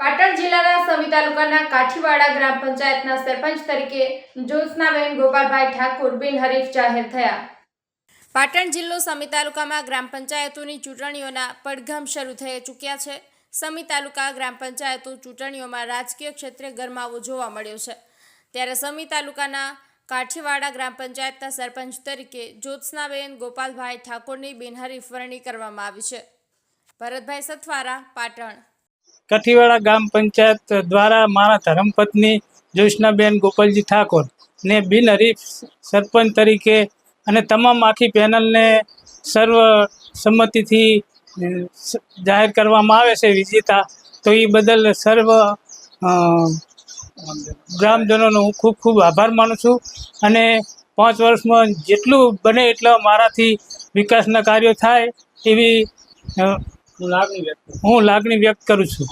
પાટણ જિલ્લાના સમી તાલુકાના કાઠીવાડા ગ્રામ પંચાયતના સરપંચ તરીકે જ્યોત્સનાબેન ગોપાલભાઈ ઠાકુર બિનહરીફ જાહેર થયા. પાટણ જિલ્લો સમી તાલુકામાં ગ્રામ પંચાયતોની ચૂંટણીઓના પડઘમ શરૂ થઈ ચૂક્યા છે. સમી તાલુકા ગ્રામ પંચાયતો ચૂંટણીઓમાં રાજકીય ક્ષેત્રે ગરમાવો જોવા મળ્યો છે. ત્યારે સમી તાલુકાના કાઠીવાડા ગ્રામ પંચાયતના સરપંચ તરીકે જ્યોત્સનાબેન ગોપાલભાઈ ઠાકોરની બિનહરીફ વરણી કરવામાં આવી છે. ભરતભાઈ સથવારા, પાટણ. કઠીવાડા ગ્રામ પંચાયત દ્વારા મારા ધર્મપત્ની જ્યોત્સનાબેન ગોપાલજી ઠાકોર ને બિનહરીફ સરપંચ તરીકે અને તમામ આખી પેનલને સર્વ સંમતિથી જાહેર કરવામાં આવે છે વિજેતા. તો એ બદલ સર્વ ગ્રામજનોનો હું ખૂબ ખૂબ આભાર માનું છું. અને પાંચ વર્ષમાં જેટલું બને એટલા મારાથી વિકાસના કાર્યો થાય એવી હું લાગણી વ્યક્ત કરું છું.